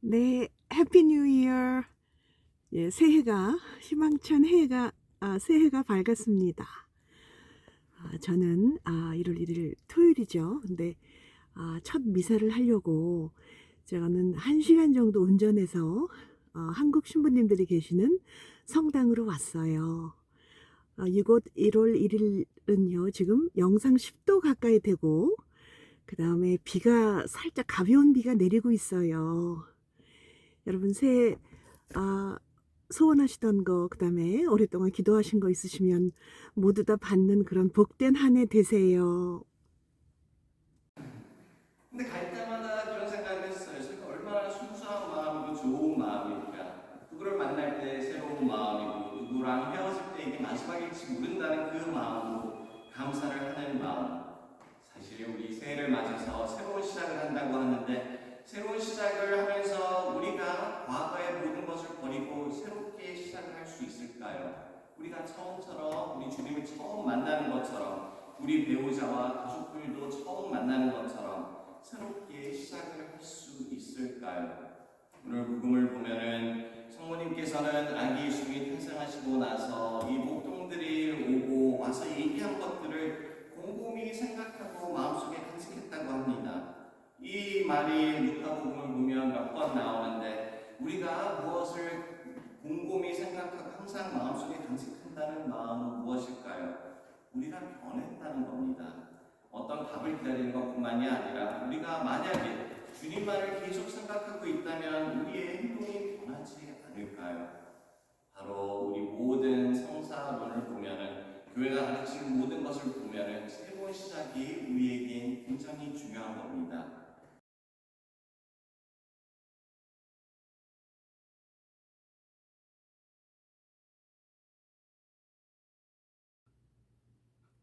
네, 해피 뉴 이어. 예, 새해가 희망찬 해가 아, 새해가 밝았습니다. 아, 저는 아, 1월 1일 토요일이죠. 근데 아, 첫 미사를 하려고 저는 1시간 정도 운전해서 어, 한국 신부님들이 계시는 성당으로 왔어요. 아, 이곳 1월 1일은요, 지금 영상 10도 가까이 되고, 그 다음에 비가 살짝 가벼운 비가 내리고 있어요. 여러분 새해 아, 소원하시던 거 그 다음에 오랫동안 기도하신 거 있으시면 모두 다 받는 그런 복된 한 해 되세요. 근데 갈 때마다 그런 생각을 했어요. 얼마나 순수한 마음이고 좋은 마음일까. 누구를 만날 때 새로운 마음이고 누구랑 헤어질 때 이게 마지막일지 모른다는 그 마음으로 감사를 하는 마음. 사실 우리 새해를 맞아서 새로운 시작을 한다고 하는데 새로운 시작을 하면서 우리가 과거의 모든 것을 버리고 새롭게 시작을 할 수 있을까요? 우리가 처음처럼 우리 주님을 처음 만나는 것처럼 우리 배우자와 가족들도 처음 만나는 것처럼 새롭게 시작을 할 수 있을까요? 오늘 복음을 보면은 성모님께서는 아기 예수님이 탄생하시고 나서 이 목동들이 오고 와서 얘기한 것들을 곰곰이 생각하고 마음속에 간직했다고 합니다. 이 말이 루카복음을 보면 몇 번 나오는데 우리가 무엇을 곰곰이 생각하고 항상 마음속에 간직한다는 마음은 무엇일까요? 우리가 변했다는 겁니다. 어떤 답을 기다리는 것뿐만이 아니라 우리가 만약에 주님만을 계속 생각하고 있다면 우리의 행동이 변하지 않을까요? 바로 우리 모든 성사론을 보면은 교회가 가르치는 모든 것을 보면은 새로운 시작이 우리에겐 굉장히 중요한 겁니다.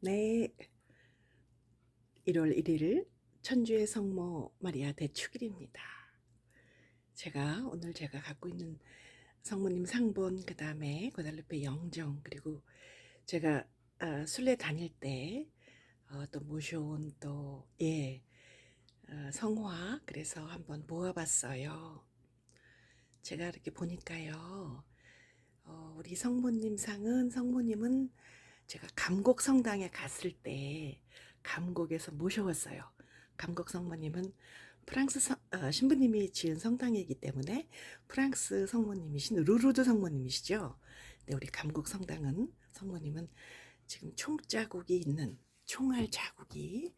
네. 1월 1일 천주의 성모 마리아 대축일입니다. 제가 오늘 제가 갖고 있는 성모님 상본 그 다음에 고달루페 영정 그리고 제가 어, 순례 다닐 때 어, 또 모셔온 또 예, 어, 성화 그래서 한번 모아봤어요. 제가 이렇게 보니까요. 어, 우리 성모님 상은 성모님은 제가 감곡 성당에 갔을 때 감곡에서 모셔왔어요. 감곡 성모님은 프랑스 성- 어, 신부님이 지은 성당이기 때문에 프랑스 성모님이신 루루드 성모님이시죠. 근데 우리 감곡 성당은 성모님은 지금 총 자국이 있는 총알 자국이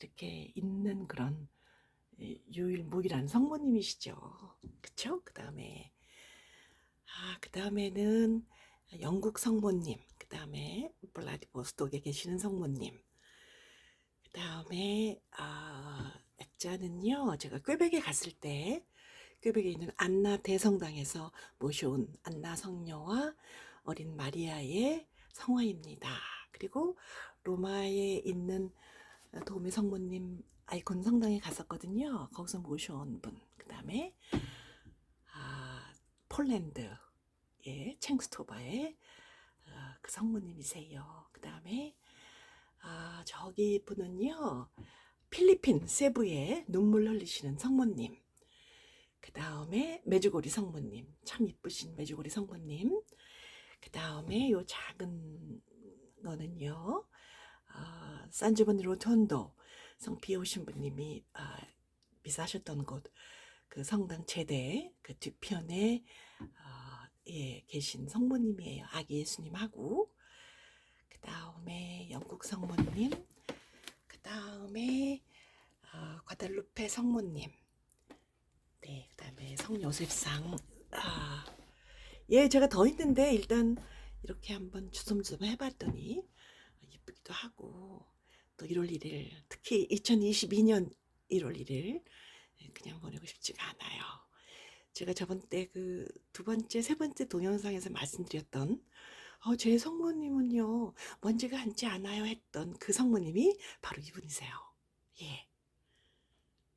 이렇게 있는 그런 이, 유일무이한 성모님이시죠. 그쵸? 그 다음에 아, 그 다음에는 영국 성모님, 그 다음에 블라디보스톡에 계시는 성모님, 그 다음에 아, 액자는요, 제가 꾀백에 갔을 때 꾀백에 있는 안나 대성당에서 모셔온 안나 성녀와 어린 마리아의 성화입니다. 그리고 로마에 있는 도미 성모님 아이콘 성당에 갔었거든요. 거기서 모셔온 분. 그 다음에 아, 폴란드 예, 챙스토바의 어, 그 성모님이세요. 그 다음에 아, 저기 분은요 필리핀 세부에 눈물 흘리시는 성모님. 그 다음에 메주고리 성모님 참 이쁘신 메주고리 성모님. 그 다음에 요 작은 거는요 아, 산지보니 로톤도 성피오 신 부님이 아, 미사하셨던 곳 그 성당 제대 그 뒤편에 어, 예, 계신 성모님이에요. 아기 예수님하고 그 다음에 영국 성모님, 그 다음에 어, 과달루페 성모님, 네, 그 다음에 성요셉상. 아, 예, 제가 더 있는데 일단 이렇게 한번 주섬주섬 해봤더니 이쁘기도 하고 또 1월 1일 특히 2022년 1월 1일 그냥 보내고 싶지가 않아요. 제가 저번 때 그 두 번째, 세 번째 동영상에서 말씀드렸던 어, 제 성모님은요 먼지가 앉지 않아요 했던 그 성모님이 바로 이분이세요. 예.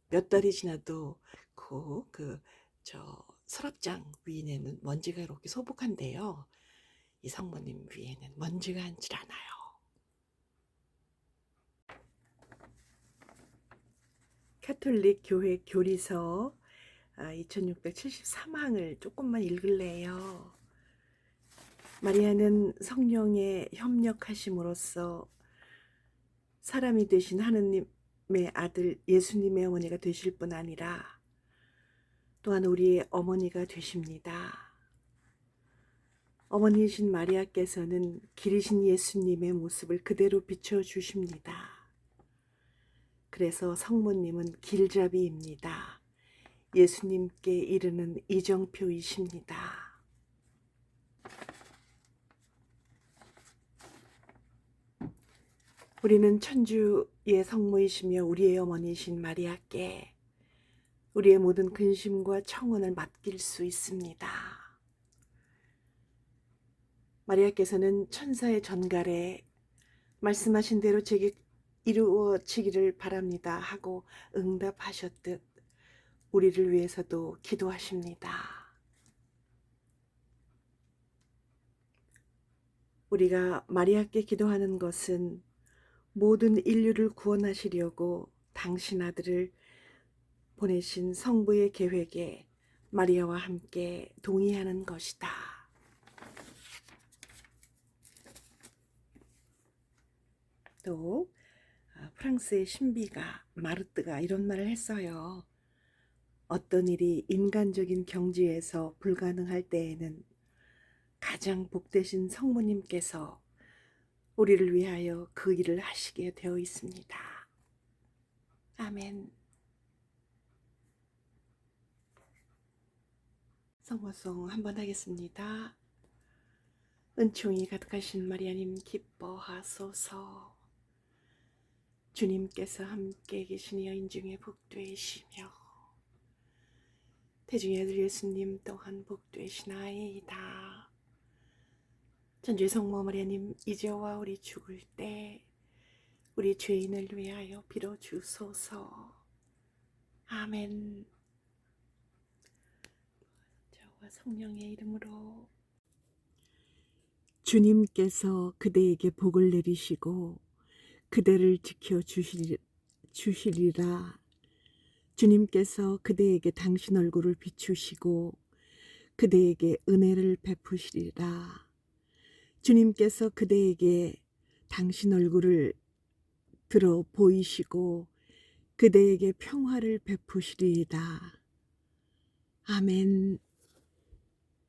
몇 달이 지나도 그, 그, 저, 서랍장 위에는 먼지가 이렇게 소복한데요. 이 성모님 위에는 먼지가 앉질 않아요. 카톨릭 교회 교리서 아, 2673항을 조금만 읽을래요. 마리아는 성령의 협력하심으로써 사람이 되신 하느님의 아들 예수님의 어머니가 되실 뿐 아니라 또한 우리의 어머니가 되십니다. 어머니이신 마리아께서는 길이신 예수님의 모습을 그대로 비춰 주십니다. 그래서 성모님은 길잡이입니다. 예수님께 이르는 이정표이십니다. 우리는 천주의 성모이시며 우리의 어머니이신 마리아께 우리의 모든 근심과 청원을 맡길 수 있습니다. 마리아께서는 천사의 전갈에 말씀하신 대로 제게 이루어지기를 바랍니다 하고 응답하셨듯 우리를 위해서도 기도하십니다. 우리가 마리아께 기도하는 것은 모든 인류를 구원하시려고 당신 아들을 보내신 성부의 계획에 마리아와 함께 동의하는 것이다. 또 아, 프랑스의 신비가 마르트가 이런 말을 했어요. 어떤 일이 인간적인 경지에서 불가능할 때에는 가장 복되신 성모님께서 우리를 위하여 그 일을 하시게 되어 있습니다. 아멘. 성모송 한번 하겠습니다. 은총이 가득하신 마리아님 기뻐하소서. 주님께서 함께 계신 여인 중에 복되시며 태중의 아들 예수님 또한 복되시나이다. 전주의 성모 마리아님 이제와 우리 죽을 때 우리 죄인을 위하여 빌어 주소서. 아멘. 저와 성령의 이름으로 주님께서 그대에게 복을 내리시고 그대를 지켜 주시리, 주시리라. 주님께서 그대에게 당신 얼굴을 비추시고 그대에게 은혜를 베푸시리라. 주님께서 그대에게 당신 얼굴을 들어 보이시고 그대에게 평화를 베푸시리이다. 아멘.